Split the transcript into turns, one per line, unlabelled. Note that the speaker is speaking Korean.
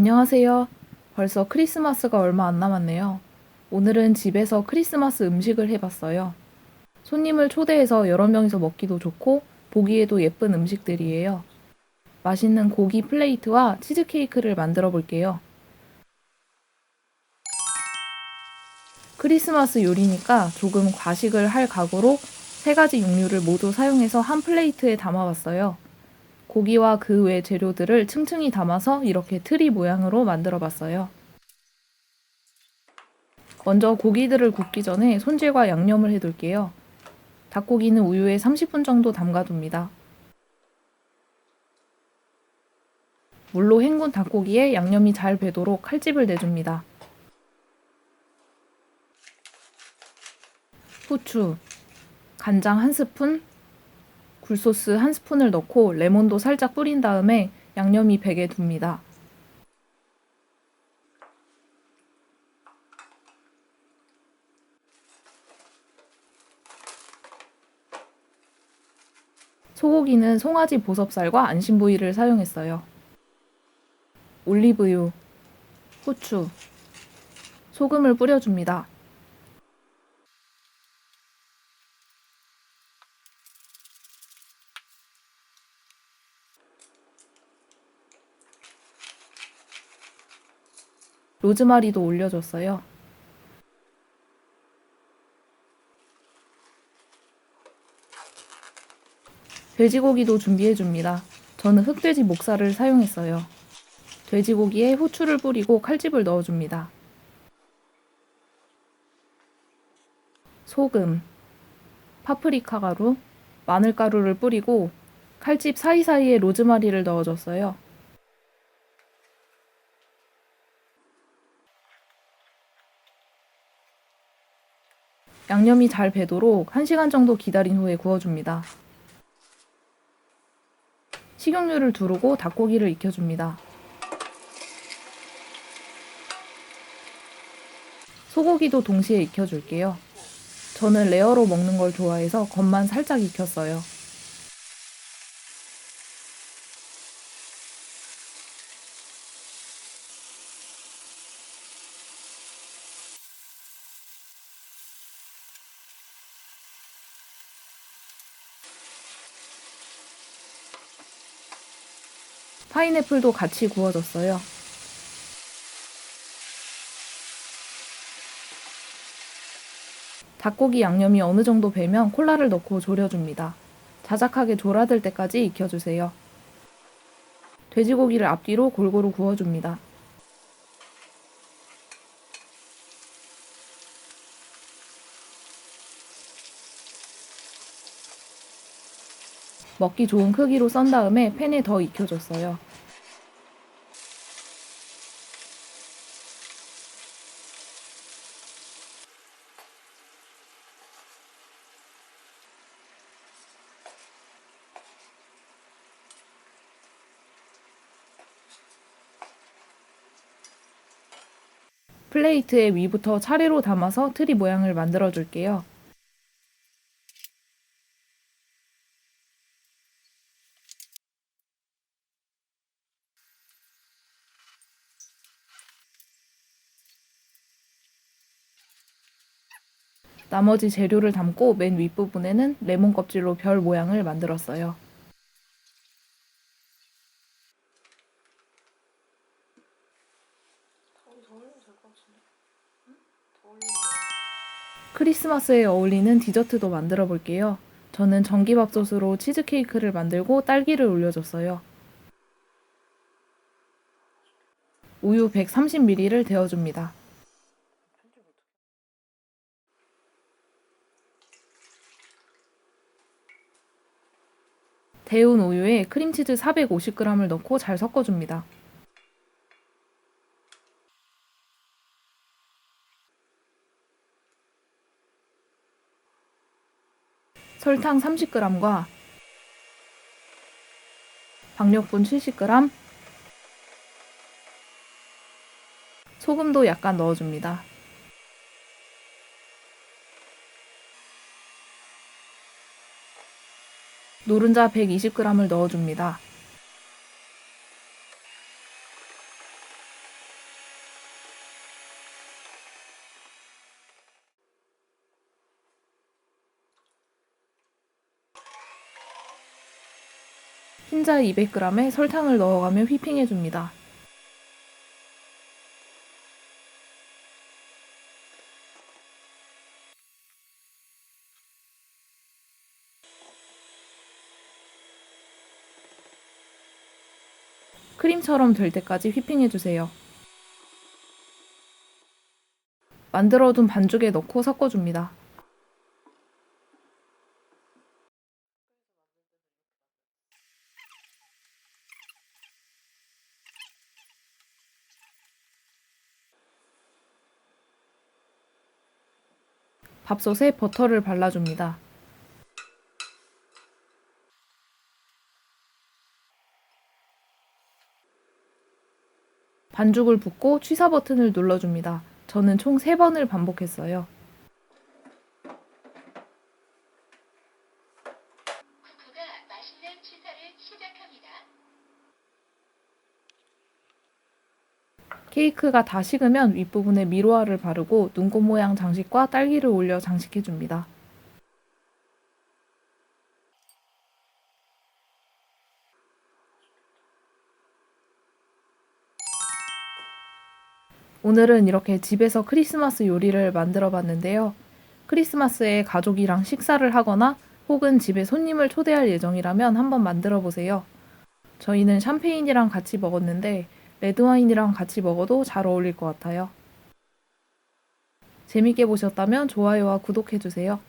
안녕하세요. 벌써 크리스마스가 얼마 안 남았네요. 오늘은 집에서 크리스마스 음식을 해봤어요. 손님을 초대해서 여러 명이서 먹기도 좋고 보기에도 예쁜 음식들이에요. 맛있는 고기 플레이트와 치즈케이크를 만들어 볼게요. 크리스마스 요리니까 조금 과식을 할 각오로 세 가지 육류를 모두 사용해서 한 플레이트에 담아봤어요. 고기와 그 외 재료들을 층층이 담아서 이렇게 트리 모양으로 만들어 봤어요. 먼저 고기들을 굽기 전에 손질과 양념을 해둘게요. 닭고기는 우유에 30분 정도 담가둡니다. 물로 헹군 닭고기에 양념이 잘 배도록 칼집을 내줍니다. 후추, 간장 한 스푼, 굴소스 한 스푼을 넣고 레몬도 살짝 뿌린 다음에 양념이 배게 둡니다. 소고기는 송아지 보섭살과 안심 부위를 사용했어요. 올리브유, 후추, 소금을 뿌려줍니다. 로즈마리도 올려줬어요. 돼지고기도 준비해줍니다. 저는 흑돼지 목살을 사용했어요. 돼지고기에 후추를 뿌리고 칼집을 넣어줍니다. 소금, 파프리카 가루, 마늘 가루를 뿌리고 칼집 사이사이에 로즈마리를 넣어줬어요. 양념이 잘 배도록 1시간 정도 기다린 후에 구워줍니다. 식용유를 두르고 닭고기를 익혀줍니다. 소고기도 동시에 익혀줄게요. 저는 레어로 먹는 걸 좋아해서 겉만 살짝 익혔어요. 파인애플도 같이 구워졌어요. 닭고기 양념이 어느 정도 배면 콜라를 넣고 졸여줍니다. 자작하게 졸아들 때까지 익혀주세요. 돼지고기를 앞뒤로 골고루 구워줍니다. 먹기 좋은 크기로 썬 다음에 팬에 더 익혀줬어요. 플레이트에 위부터 차례로 담아서 트리 모양을 만들어 줄게요. 나머지 재료를 담고 맨 윗부분에는 레몬 껍질로 별 모양을 만들었어요. 크리스마스에 어울리는 디저트도 만들어 볼게요. 저는 전기밥솥으로 치즈케이크를 만들고 딸기를 올려줬어요. 우유 130ml를 데워줍니다. 데운 우유에 크림치즈 450g을 넣고 잘 섞어줍니다. 설탕 30g과 박력분 70g, 소금도 약간 넣어줍니다. 노른자 120g을 넣어줍니다. 흰자 200g에 설탕을 넣어가며 휘핑해줍니다. 크림처럼 될 때까지 휘핑해주세요. 만들어둔 반죽에 넣고 섞어줍니다. 밥솥에 버터를 발라줍니다. 반죽을 붓고 취사 버튼을 눌러줍니다. 저는 총 3번을 반복했어요. 케이크가 다 식으면 윗부분에 미로아를 바르고 눈꽃 모양 장식과 딸기를 올려 장식해줍니다. 오늘은 이렇게 집에서 크리스마스 요리를 만들어 봤는데요. 크리스마스에 가족이랑 식사를 하거나 혹은 집에 손님을 초대할 예정이라면 한번 만들어 보세요. 저희는 샴페인이랑 같이 먹었는데 레드와인이랑 같이 먹어도 잘 어울릴 것 같아요. 재밌게 보셨다면 좋아요와 구독해주세요.